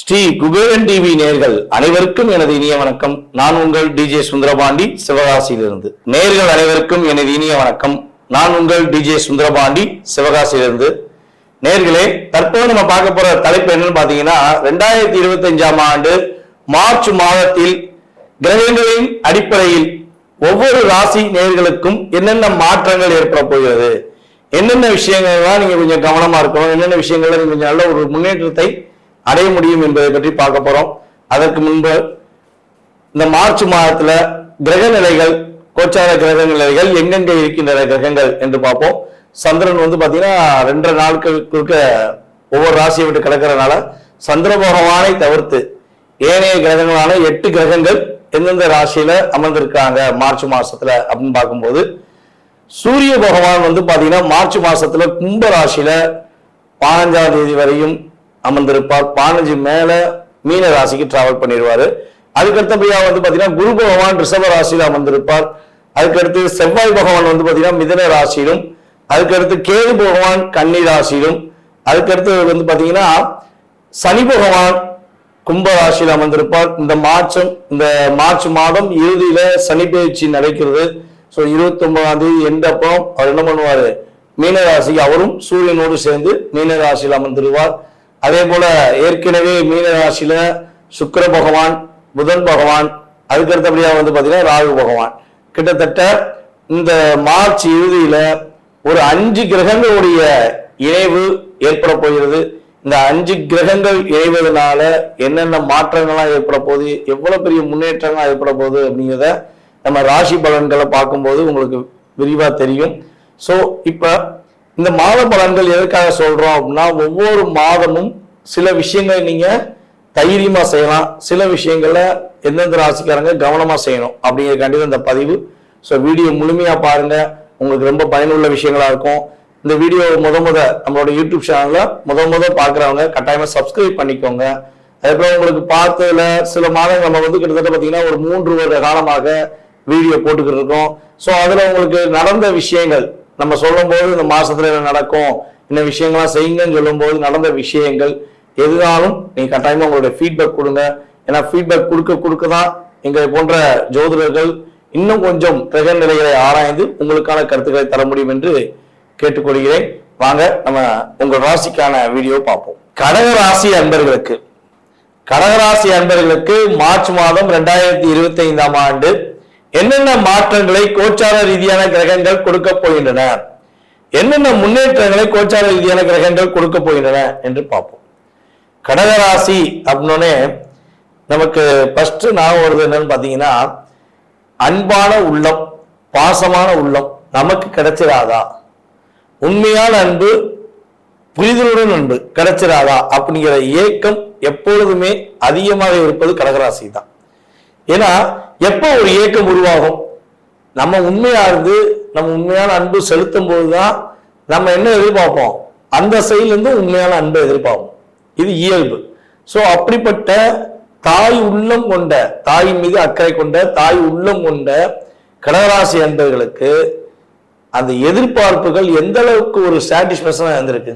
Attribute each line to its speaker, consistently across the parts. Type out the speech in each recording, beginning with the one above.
Speaker 1: Sri Kuberan TV நேர்கள் அனைவருக்கும் எனது இனிய வணக்கம். நான் உங்கள் டிஜே சுந்தரபாண்டி சிவகாசியிலிருந்து. நேர்கள் அனைவருக்கும் எனது இனிய வணக்கம். நான் உங்கள் டிஜே சுந்தரபாண்டி சிவகாசியிலிருந்து. நேர்களே தற்போது நம்ம பார்க்க போற தலைப்பு என்னன்னு பாத்தீங்கன்னா ரெண்டாயிரத்தி இருபத்தி அஞ்சாம் ஆண்டு மார்ச் மாதத்தில் கிரகங்களின் அடிப்படையில் ஒவ்வொரு ராசி நேர்களுக்கும் என்னென்ன மாற்றங்கள் ஏற்பட போகிறது? என்னென்ன விஷயங்கள்லாம் நீங்க கொஞ்சம் கவனமா இருக்கணும்? என்னென்ன விஷயங்கள்ல நீங்க கொஞ்சம் நல்ல ஒரு முன்னேற்றத்தை அடைய முடியும் என்பதை பற்றி பார்க்க போறோம். அதற்கு முன்பு இந்த மார்ச் மாதத்துல கிரக நிலைகள் கோச்சார கிரக நிலைகள் எங்கெங்க இருக்கின்றன கிரகங்கள் என்று பார்ப்போம். சந்திரன் வந்து பாத்தீங்கன்னா ரெண்டரை நாட்களுக்கு ஒவ்வொரு ராசியை விட்டு கிடக்கிறதுனால சந்திர பகவானை தவிர்த்து ஏனைய கிரகங்களான எட்டு கிரகங்கள் எந்தெந்த ராசியில அமர்ந்திருக்காங்க மார்ச் மாசத்துல அப்படின்னு பார்க்கும்போது சூரிய பகவான் வந்து பாத்தீங்கன்னா மார்ச் மாசத்துல கும்ப ராசியில பதினஞ்சாம் தேதி வரையும் அமர்ந்திருப்பார். பதினஞ்சு மேல மீன ராசிக்கு டிராவல் பண்ணிடுவாரு. அதுக்கடுத்தபடியா வந்து பாத்தீங்கன்னா குரு பகவான் ரிஷப ராசியில அமர்ந்திருப்பார். அதுக்கடுத்து செவ்வாய் பகவான் வந்து பாத்தீங்கன்னா மிதன ராசியிலும் அதுக்கடுத்து கேது பகவான் கன்னி ராசியிலும் அதுக்கடுத்து வந்து பாத்தீங்கன்னா சனி பகவான் கும்ப ராசியில் அமர்ந்திருப்பார். இந்த மார்ச்சம் இந்த மார்ச் மாதம் இறுதியில சனி பயிற்சி நடக்கிறது. ஸோ இருபத்தி ஒன்பதாம் தேதி எந்த அப்புறம் அவர் என்ன பண்ணுவார்? மீனராசிக்கு அவரும் சூரியனோடு சேர்ந்து மீனராசியில் அமர்ந்திருவார். அதே போல ஏற்கனவே மீனராசியில சுக்கர பகவான் புதன் பகவான் அதுக்கடுத்தபடியாக வந்து பார்த்தீங்கன்னா ராகு பகவான். கிட்டத்தட்ட இந்த மார்ச் இறுதியில ஒரு அஞ்சு கிரகங்களுடைய இணைவு ஏற்பட போகிறது. இந்த அஞ்சு கிரகங்கள் இணைவதனால என்னென்ன மாற்றங்கள்லாம் ஏற்பட போகுது எவ்வளவு பெரிய முன்னேற்றங்கள்லாம் ஏற்பட போகுது அப்படிங்கிறத நம்ம ராசி பலன்களை பார்க்கும்போது உங்களுக்கு விரிவா தெரியும். ஸோ இப்ப இந்த மாத பலன்கள் எதற்காக சொல்றோம் அப்படின்னா ஒவ்வொரு மாதமும் சில விஷயங்களை நீங்க தைரியமா செய்யலாம். சில விஷயங்களை எந்தெந்த ராசிக்காரங்க கவனமா செய்யணும் அப்படிங்கிறக்காண்டி தான் இந்த பதிவு. ஸோ வீடியோ முழுமையா பாருங்க. உங்களுக்கு ரொம்ப பயனுள்ள விஷயங்களா இருக்கும். இந்த வீடியோ முத முத நம்மளோட யூடியூப் சேனல்ல முத முத பாக்குறவங்க கட்டாயமா சப்ஸ்கிரைப் பண்ணிக்கோங்க. அதுக்கப்புறம் உங்களுக்கு பார்த்ததுல சில மாதங்கள் நம்ம வந்து கிட்டத்தட்ட பாத்தீங்கன்னா ஒரு மூன்று வருட காலமாக வீடியோ போட்டுக்கிட்டு இருக்கோம். ஸோ அதுல உங்களுக்கு நடந்த விஷயங்கள் நம்ம சொல்லும் போது இந்த மாசத்துல என்ன நடக்கும் இந்த விஷயங்கள்லாம் செய்யுங்கன்னு சொல்லும் போது நடந்த விஷயங்கள் எதுனாலும் நீங்க கட்டாயமா உங்களுடைய ஃபீட்பேக் கொடுங்க. ஏன்னா ஃபீட்பேக் கொடுக்க கொடுக்க தான் எங்களை போன்ற ஜோதிடர்கள் இன்னும் கொஞ்சம் கிரக நிலைகளை ஆராய்ந்து உங்களுக்கான கருத்துக்களை தர முடியும் என்று கேட்டுக்கொள்கிறேன். வாங்க நம்ம உங்கள் ராசிக்கான வீடியோ பார்ப்போம். கடக ராசி அன்பர்களுக்கு கடகராசி அன்பர்களுக்கு மார்ச் மாதம் ரெண்டாயிரத்தி இருபத்தி ஐந்தாம் ஆண்டு என்னென்ன மாற்றங்களை கோச்சார ரீதியான கிரகங்கள் கொடுக்க போகின்றன? என்னென்ன முன்னேற்றங்களை கோச்சார ரீதியான கிரகங்கள் கொடுக்க போகின்றன என்று பார்ப்போம். கடகராசி அப்படின்னே நமக்கு ஃபர்ஸ்ட் நான் வருது என்னன்னு பார்த்தீங்கன்னா அன்பான உள்ளம் பாசமான உள்ளம் நமக்கு கிடைச்சிடாதா உண்மையான அன்பு புரிதலுடன் அன்பு கிடைச்சிடாதா அப்படிங்கிற ஏக்கம் எப்பொழுதுமே அதிகமாக இருப்பது கடகராசி தான் ஏன்னா எப்போ ஒரு ஏக்கம் உருவாகும்? நம்ம உண்மையா இருந்து நம்ம உண்மையான அன்பு செலுத்தும் போதுதான் நம்ம என்ன எதிர்பார்ப்போம்? அந்த சைட்லேருந்து உண்மையான அன்பை எதிர்பார்ப்போம். இது இயல்பு. ஸோ அப்படிப்பட்ட தாய் உள்ளம் கொண்ட தாயின் மீது அக்கறை கொண்ட தாய் உள்ளம் கொண்ட கடகராசி அன்பர்களுக்கு அந்த எதிர்பார்ப்புகள் எந்த அளவுக்கு ஒரு சாட்டிஸ்பேக்ஷனாக இருந்திருக்கு?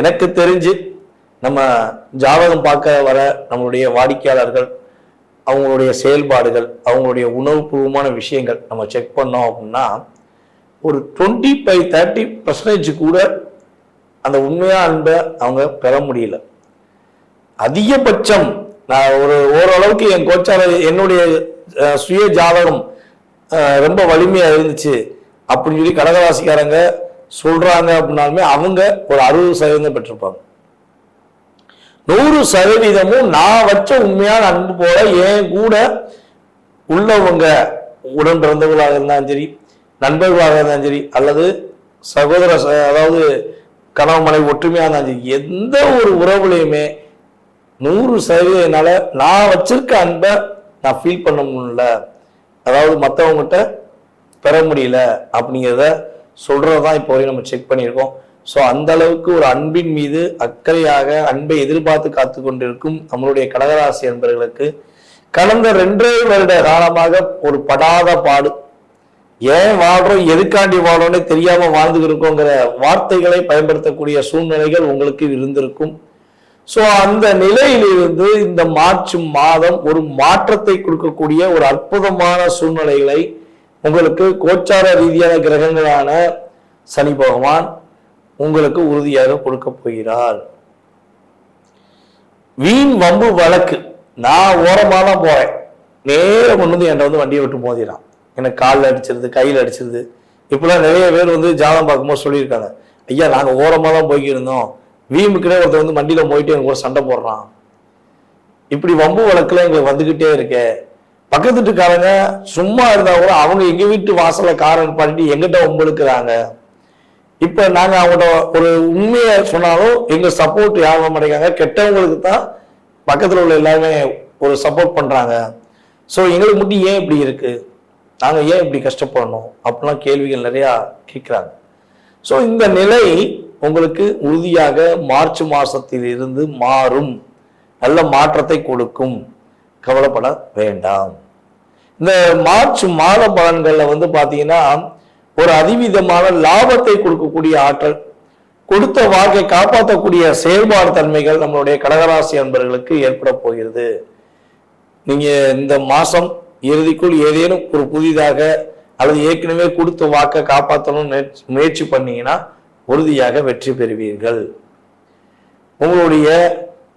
Speaker 1: எனக்கு தெரிஞ்சு நம்ம ஜாதகம் பார்க்க வர நம்மளுடைய வாடிக்கையாளர்கள் அவங்களுடைய செயல்பாடுகள் அவங்களுடைய உணவுபூர்வமான விஷயங்கள் நம்ம செக் பண்ணோம் அப்படின்னா ஒரு டுவெண்ட்டி ஃபைவ் தேர்ட்டி பர்சன்டேஜ் கூட அந்த உண்மையான அன்பை அவங்க பெற முடியல. அதிகபட்சம் நான் ஒரு ஓரளவுக்கு என் கோச்சார என்னுடைய சுய ஜாதகம் ரொம்ப வலிமையாக இருந்துச்சு. அப்படின்னு சொல்லி கடகராசிக்காரங்க சொல்றாங்க அப்படின்னாலுமே அவங்க ஒரு அறுபது சதவீதம் பெற்றிருப்பாங்க. நூறு சதவீதமும் நான் வச்ச உண்மையான அன்பு போல என் கூட உள்ளவங்க உடன் பிறந்தவர்களாக இருந்தாலும் சரி நண்பர்களாக இருந்தாலும் சரி அல்லது சகோதர ச- அதாவது கணவன் மனைவி ஒற்றுமையாக இருந்தாலும் சரி எந்த ஒரு உறவுலையுமே நூறு சதவீதம் நான் வச்சிருக்க அன்பை நான் ஃபீல் பண்ண முடியல. அதாவது மற்றவங்ககிட்ட பெற முடியல அப்படிங்கிறத சொல்றது தான் இப்போ வரையும் நம்ம செக் பண்ணியிருக்கோம். ஸோ அந்த அளவுக்கு ஒரு அன்பின் மீது அக்கறையாக அன்பை எதிர்பார்த்து காத்து கொண்டிருக்கும் நம்மளுடைய கடகராசி அன்பர்களுக்கு கடந்த ரெண்டே வருட காலமாக ஒரு படாத பாடு. ஏன் வாழ்றோம் எதுக்காண்டி வாழ்றோம்னே தெரியாம வாழ்ந்துகிட்டு இருக்கோங்கிற வார்த்தைகளை பயன்படுத்தக்கூடிய சூழ்நிலைகள் உங்களுக்கு இருந்திருக்கும். ஸோ அந்த நிலையிலிருந்து இந்த மார்ச் மாதம் ஒரு மாற்றத்தை கொடுக்கக்கூடிய ஒரு அற்புதமான சூழ்நிலைகளை உங்களுக்கு கோச்சார ரீதியான கிரகங்களான சனி பகவான் உங்களுக்கு உறுதியாக கொடுக்க போகிறார். வீண் வம்பு வழக்கு. நான் ஓரமாக தான் போறேன். நேரம் கொண்டு வந்து என்னை வந்து வண்டியை விட்டு மோதிடான் எனக்கு காலில் அடிச்சிருது கையில் அடிச்சிருது. இப்பெல்லாம் நிறைய பேர் வந்து ஜாதகம் பார்க்கும்போது சொல்லியிருக்காங்க. ஐயா நாங்கள் ஓரமாக தான் போய்க்கிருந்தோம். வீம்புக்குனே ஒருத்தர் வந்து வண்டியில் போயிட்டு எங்க கூட சண்டை போடுறான். இப்படி வம்பு வழக்கில் எங்களுக்கு வந்துக்கிட்டே இருக்கே. பக்கத்து வீட்டுக்காரங்க சும்மா இருந்தா கூட அவங்க எங்க வீட்டு வாசல்ல காரன் பண்ணிட்டு எங்கிட்ட ஒம்பளுக்குறாங்க இப்ப நாங்க அவங்களோட ஒரு உண்மையை சொன்னாலும் எங்க சப்போர்ட் யாரும் கிடைக்காங்க கெட்டவங்களுக்கு தான் பக்கத்துல உள்ள எல்லாருமே ஒரு சப்போர்ட் பண்றாங்க. ஸோ எங்களுக்கு மட்டும் ஏன் இப்படி இருக்கு? நாங்க ஏன் இப்படி கஷ்டப்படணும்? அப்படிலாம் கேள்விகள் நிறைய கேட்குறாங்க. ஸோ இந்த நிலை உங்களுக்கு உறுதியாக மார்ச் மாசத்தில் இருந்து மாறும். நல்ல மாற்றத்தை கொடுக்கும். கவலைப்பட வேண்டாம். இந்த மார்ச் மாத பலன்களில் வந்து பார்த்தீங்கன்னா ஒரு அதிவிதமான லாபத்தை கொடுக்கக்கூடிய ஆற்றல் கொடுத்த வாக்கை காப்பாற்றக்கூடிய செயல்பாடு தன்மைகள் நம்மளுடைய கடகராசி அன்பர்களுக்கு ஏற்பட போகிறது. நீங்க இந்த மாசம் இறுதிக்குள் ஏதேனும் ஒரு புதிதாக அல்லது ஏற்கனவே கொடுத்த வாக்கை காப்பாற்றணும்னு முயற்சி பண்ணீங்கன்னா உறுதியாக வெற்றி பெறுவீர்கள். உங்களுடைய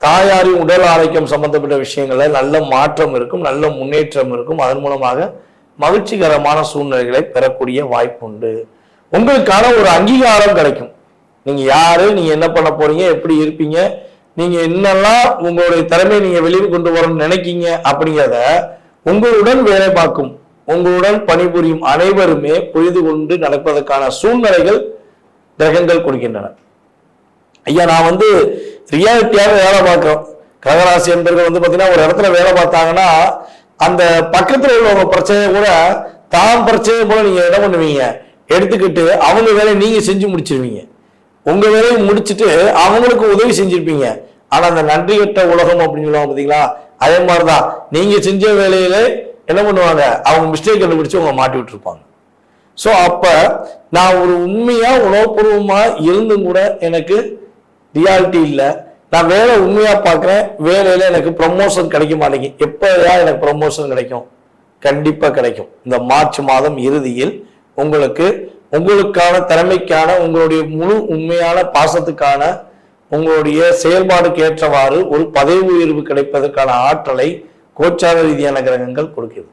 Speaker 1: தாயாரின் உடல் ஆரோக்கியம் சம்பந்தப்பட்ட விஷயங்களில் நல்ல மாற்றம் இருக்கும் நல்ல முன்னேற்றம் இருக்கும். அதன் மூலமாக மகிழ்ச்சிகரமான சூழ்நிலைகளை பெறக்கூடிய வாய்ப்பு உண்டு உங்களுக்கான ஒரு அங்கீகாரம் கிடைக்கும். நீங்க யாரு? நீங்க என்ன பண்ண போறீங்க? எப்படி இருப்பீங்க? நீங்க என்னெல்லாம் உங்களுடைய திறமையை நீங்க வெளியில் கொண்டு வரணும்னு நினைக்கீங்க அப்படிங்கிறத உங்களுடன் வேலை பார்க்கும் உங்களுடன் பணிபுரியும் அனைவருமே புரிந்து கொண்டு நடப்பதற்கான சூழ்நிலைகள் கிரகங்கள் கொடுக்கின்றன. ஐயா நான் வந்து ரியாலிட்டியாக வேலை பார்க்குறோம். கடகராசி என்பர்கள் வந்து பார்த்தீங்கன்னா ஒரு இடத்துல வேலை பார்த்தாங்கன்னா அந்த பக்கத்தில் உள்ளவங்க பிரச்சனையை கூட தான் பிரச்சனையை கூட நீங்கள் என்ன பண்ணுவீங்க? எடுத்துக்கிட்டு அவங்க வேலையை நீங்கள் செஞ்சு முடிச்சிருவீங்க. உங்கள் வேலையை முடிச்சுட்டு அவங்களுக்கு உதவி செஞ்சுருப்பீங்க. ஆனால் அந்த நன்றி கட்ட உலகம் அப்படின்னு சொல்லுவாங்க பார்த்தீங்களா அதே மாதிரி தான் நீங்கள் செஞ்ச வேலையில என்ன பண்ணுவாங்க? அவங்க மிஸ்டேக் கண்டுபிடிச்சு அவங்க மாட்டி விட்டுருப்பாங்க. ஸோ அப்போ நான் ஒரு உண்மையாக உணவுபூர்வமாக இருந்தும் கூட எனக்கு ரியாலிட்டி இல்லை. நான் வேலை உண்மையாக பார்க்குறேன் வேலையில் எனக்கு ப்ரமோஷன் கிடைக்க மாட்டேங்குது. எப்போதான் எனக்கு ப்ரமோஷன் கிடைக்கும்? கண்டிப்பாக கிடைக்கும். இந்த மார்ச் மாதம் இறுதியில் உங்களுக்கு உங்களுக்கான திறமைக்கான உங்களுடைய முழு உண்மையான பாசத்துக்கான உங்களுடைய செயல்பாடுக்கு ஏற்றவாறு ஒரு பதவி உயர்வு கிடைப்பதற்கான ஆற்றலை கோச்சார ரீதியான கிரகங்கள் கொடுக்குது.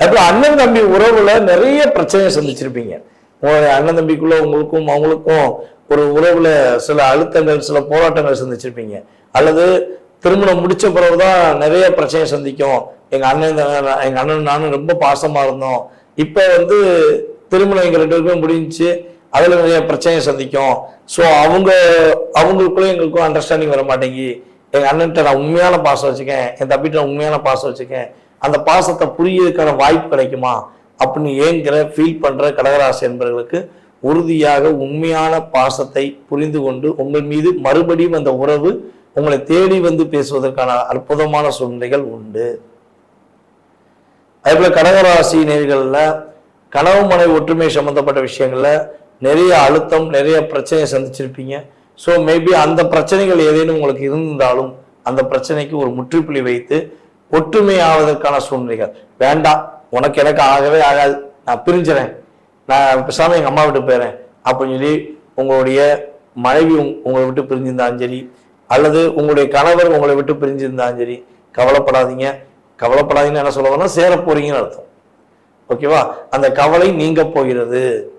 Speaker 1: அப்புறம் அண்ணன் தம்பி உறவுல நிறைய பிரச்சனையை சந்திச்சிருப்பீங்க. உங்களுடைய அண்ணன் தம்பிக்குள்ள உங்களுக்கும் அவங்களுக்கும் ஒரு உறவுல சில அழுத்தங்கள் சில போராட்டங்கள் சந்திச்சிருப்பீங்க. அல்லது திருமணம் முடிச்ச பிறகுதான் நிறைய பிரச்சனை சந்திக்கும். எங்க அண்ணன் எங்கள் எங்க அண்ணன் நானும் ரொம்ப பாசமா இருந்தோம். இப்ப வந்து திருமணம் எங்க ரெண்டு பேருக்கும் முடிஞ்சுச்சு. அதுல நிறைய பிரச்சனையை சந்திக்கும். ஸோ அவங்க அவங்களுக்குள்ள எங்களுக்கும் அண்டர்ஸ்டாண்டிங் வர மாட்டேங்கி எங்க அண்ணன்ட்ட நான் உண்மையான பாசம் வச்சுக்கேன் என் தம்பிட்ட நான் உண்மையான பாசம் வச்சுக்கேன் அந்த பாசத்தை புரியதுக்கான வாய்ப்பு கிடைக்குமா? அப்படின்னு ஏங்கிற ஃபீல் பண்ற கடகராசி என்பவர்களுக்கு உறுதியாக உண்மையான பாசத்தை புரிந்து கொண்டு உங்கள் மீது மறுபடியும் அந்த உறவு உங்களை தேடி வந்து பேசுவதற்கான அற்புதமான சூழ்நிலைகள் உண்டு. அதே போல கடகராசி நேர்களில் கனவு மனை ஒற்றுமை சம்பந்தப்பட்ட விஷயங்களில் நிறைய அழுத்தம் நிறைய பிரச்சனையை சந்திச்சிருப்பீங்க. ஸோ மேபி அந்த பிரச்சனைகள் ஏதேனும் உங்களுக்கு இருந்தாலும் அந்த பிரச்சனைக்கு ஒரு முற்றுப்புள்ளி வைத்து ஒற்றுமை ஆவதற்கான சூழ்நிலைகள். வேண்டாம் உனக்கு எனக்கு ஆகவே ஆகாது. நான் பிரிஞ்சுறேன். நான் பேசாமல் எங்கள் அம்மா விட்டு போயிறேன். அப்படின்னு சொல்லி உங்களுடைய மனைவி உங்- உங்களை விட்டு பிரிஞ்சிருந்தாலும் சரி அல்லது உங்களுடைய கணவர் உங்களை விட்டு பிரிஞ்சிருந்தாலும் சரி கவலைப்படாதீங்க. கவலைப்படாதீங்கன்னு என்ன சொல்ல சேர போறீங்கன்னு அர்த்தம். ஓகேவா அந்த கவலை நீங்க போகிறது.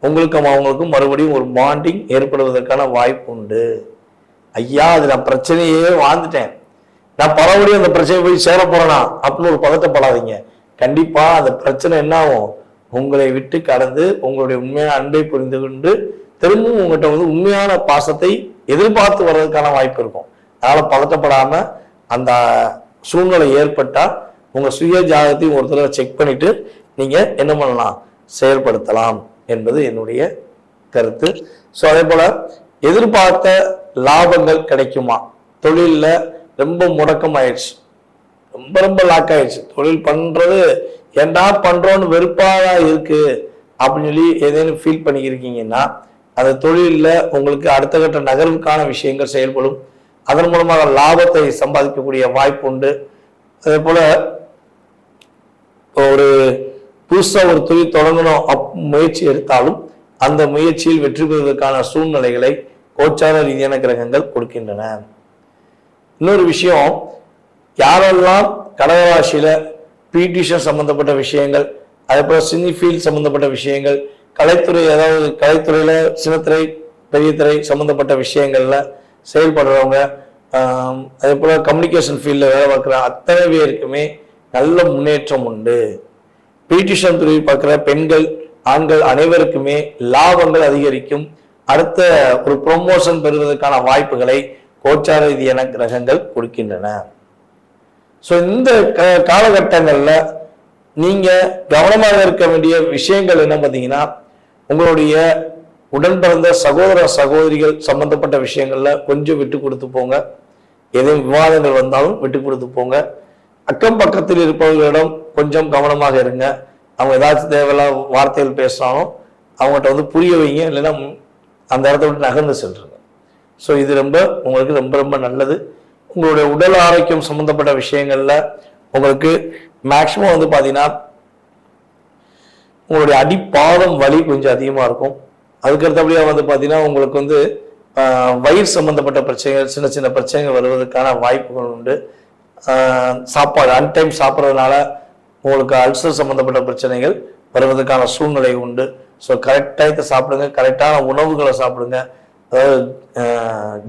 Speaker 1: உங்களுக்கும் அவங்களுக்கும் மறுபடியும் ஒரு பாண்டிங் ஏற்படுவதற்கான வாய்ப்பு உண்டு. ஐயா அது நான் பிரச்சனையே வாழ்ந்துட்டேன். நான் பரவடியும் அந்த பிரச்சனை போய் சேர போறேனா? அப்படின்னு ஒரு பதட்டப்படாதீங்க. கண்டிப்பா அந்த பிரச்சனை என்ன ஆகும்? உங்களை விட்டு கடந்து உங்களுடைய உண்மையான அன்பை புரிந்து கொண்டு திரும்பவும் உங்கள்கிட்ட வந்து உண்மையான பாசத்தை எதிர்பார்த்து வர்றதுக்கான வாய்ப்பு இருக்கும். அதனால் பதட்டப்படாம அந்த சூழ்நிலை ஏற்பட்டால் உங்கள் சுய ஜாதகத்தையும் ஒரு தடவை செக் பண்ணிட்டு நீங்கள் என்ன பண்ணலாம்? செயல்படுத்தலாம் என்பது என்னுடைய கருத்து. ஸோ அதே போல் எதிர்பார்த்த லாபங்கள் கிடைக்குமா? தொழிலில் ரொம்ப முடக்கம் ஆயிடுச்சு ரொம்ப ரொம்ப லாக் ஆயிடுச்சு தொழில் பண்ணுறது ஏன்டா பண்றோம்னு வெறுப்பாக இருக்கு? அப்படின்னு சொல்லி ஏதேனும் ஃபீல் பண்ணியிருக்கீங்கன்னா அந்த தொழிலில் உங்களுக்கு அடுத்த கட்ட நகர்வுக்கான விஷயங்கள் செயல்படும். அதன் மூலமாக லாபத்தை சம்பாதிக்கக்கூடிய வாய்ப்பு உண்டு அதே போல ஒரு புதுசாக ஒரு தொழில் தொடங்கணும் அப் முயற்சி எடுத்தாலும் அந்த முயற்சியில் வெற்றி பெறுவதற்கான சூழ்நிலைகளை கோச்சார ரீதியான கிரகங்கள் கொடுக்கின்றன. இன்னொரு விஷயம் யாரெல்லாம் கடகராசியில பிடிஷன் சம்மந்தப்பட்ட விஷயங்கள் அதே போல் சினி ஃபீல்ட் சம்மந்தப்பட்ட விஷயங்கள் கலைத்துறை அதாவது கலைத்துறையில் சின்னத்துறை பெரிய திரை சம்மந்தப்பட்ட விஷயங்களில் செயல்படுறவங்க அதே போல் கம்யூனிகேஷன் ஃபீல்டில் வேலை பார்க்குற அத்தனை பேருக்குமே நல்ல முன்னேற்றம் உண்டு. பீடிஷன் துறை பார்க்குற பெண்கள் ஆண்கள் அனைவருக்குமே லாபங்கள் அதிகரிக்கும். அடுத்த ஒரு ப்ரொமோஷன் பெறுவதற்கான வாய்ப்புகளை கோச்சார ரீதியான கிரகங்கள் கொடுக்கின்றன. ஸோ இந்த க- நீங்கள் கவனமாக இருக்க வேண்டிய விஷயங்கள் என்ன பார்த்தீங்கன்னா உங்களுடைய உடன் பிறந்த சகோதர சகோதரிகள் சம்பந்தப்பட்ட விஷயங்களில் கொஞ்சம் விட்டு கொடுத்து போங்க. எதையும் விவாதங்கள் வந்தாலும் விட்டு கொடுத்து போங்க. அக்கம் பக்கத்தில் இருப்பவர்களிடம் கொஞ்சம் கவனமாக இருங்க. அவங்க ஏதாச்சும் தேவையில்லாம் வார்த்தைகள் பேசினாலும் அவங்ககிட்ட வந்து புரிய வைங்க. இல்லைன்னா அந்த இடத்த விட்டு நகர்ந்து சென்றுங்க ஸோ இது ரொம்ப உங்களுக்கு ரொம்ப ரொம்ப நல்லது. உங்களுடைய உடல் ஆரோக்கியம் சம்பந்தப்பட்ட விஷயங்களில் உங்களுக்கு மேக்சிமம் வந்து பார்த்தீங்கன்னா உங்களுடைய அடிப்பாதம் வலி கொஞ்சம் அதிகமாக இருக்கும். அதுக்கு அடுத்தபடியாக வந்து பார்த்தீங்கன்னா உங்களுக்கு வந்து வயிறு சம்பந்தப்பட்ட பிரச்சனைகள் சின்ன சின்ன பிரச்சனைகள் வருவதற்கான வாய்ப்புகள் உண்டு. சாப்பாடு அன்டைம் சாப்பிட்றதுனால உங்களுக்கு அல்சர் சம்பந்தப்பட்ட பிரச்சனைகள் வருவதற்கான சூழ்நிலை உண்டு. ஸோ கரெக்ட் டயத்தை சாப்பிடுங்க கரெக்டான உணவுகளை சாப்பிடுங்க. அதாவது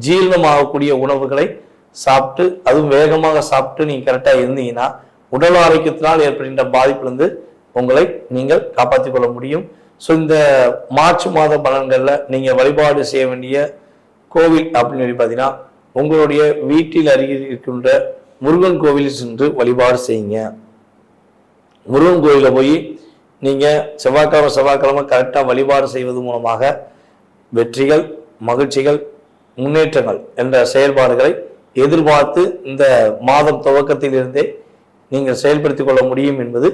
Speaker 1: ஜீரணமாகக்கூடிய உணவுகளை சாப்பிட்டு அதுவும் வேகமாக சாப்பிட்டு நீங்கள் கரெக்டாக இருந்தீங்கன்னா உடல் ஆரோக்கியத்தினால் ஏற்படுகின்ற பாதிப்பிலிருந்து உங்களை நீங்கள் காப்பாற்றிக் கொள்ள முடியும். ஸோ இந்த மார்ச் மாத பலன்களில் நீங்கள் வழிபாடு செய்ய வேண்டிய கோவில் அப்படின்னு சொல்லி பார்த்தீங்கன்னா உங்களுடைய வீட்டில் அருகில் இருக்கின்ற முருகன் கோவிலில் சென்று வழிபாடு செய்யுங்க. முருகன் கோயிலில் போய் நீங்கள் செவ்வாய்க்கிழமை செவ்வாய்க்கிழமை கரெக்டாக வழிபாடு செய்வது மூலமாக வெற்றிகள் மகிழ்ச்சிகள் முன்னேற்றங்கள் என்ற செயல்பாடுகளை எதிர்பார்த்து இந்த மாதம் துவக்கத்திலிருந்தே நீங்கள் செயல்படுத்திக் கொள்ள முடியும் என்பது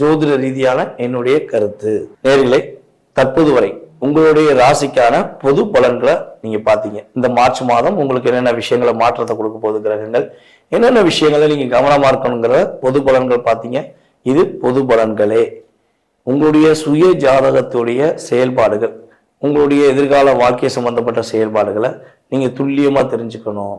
Speaker 1: ஜோதிட ரீதியான என்னுடைய கருத்து. நேர்களை தற்போது வரை உங்களுடைய ராசிக்கான பொது பலன்களை நீங்க பார்த்தீங்க. இந்த மார்ச் மாதம் உங்களுக்கு என்னென்ன விஷயங்களை மாற்றத்தை கொடுக்க போகுது கிரகங்கள் என்னென்ன விஷயங்களை நீங்க கவனமா இருக்கணுங்கிற பொது பலன்கள் பார்த்தீங்க. இது பொது பலன்களே. உங்களுடைய சுய ஜாதகத்துடைய செயல்பாடுகள் உங்களுடைய எதிர்கால வாழ்க்கை சம்பந்தப்பட்ட செயல்பாடுகளை நீங்க துல்லியமா தெரிஞ்சுக்கணும்.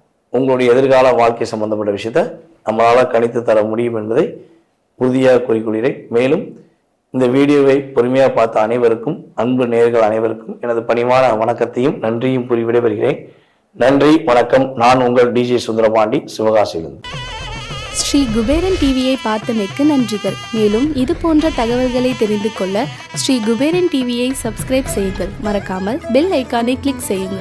Speaker 1: உங்களுடைய எதிர்கால வாழ்க்கை சம்பந்தப்பட்ட விஷயத்தை நம்மளால் கணித்து தர முடியும் என்பதை உறுதியாக கூறிக்கொள்கிறேன். மேலும் இந்த வீடியோவை பொறுமையாக பார்த்த அனைவருக்கும் அன்பு நேர்கள் அனைவருக்கும் எனது பணிவான வணக்கத்தையும் நன்றியும் கூறி விடைபெறுகிறேன். நன்றி வணக்கம். நான் உங்கள் டிஜே சுந்தரபாண்டி சிவகாசியிலிருந்து.
Speaker 2: ஸ்ரீ குபேரன் டிவியை பார்த்தமைக்கு நன்றிகள். மேலும் இது போன்ற தகவல்களை தெரிந்து கொள்ள ஸ்ரீ குபேரன் டிவியை சப்ஸ்கிரைப் செய்யுங்கள். மறக்காமல் பெல் ஐக்கானை கிளிக் செய்யுங்கள்.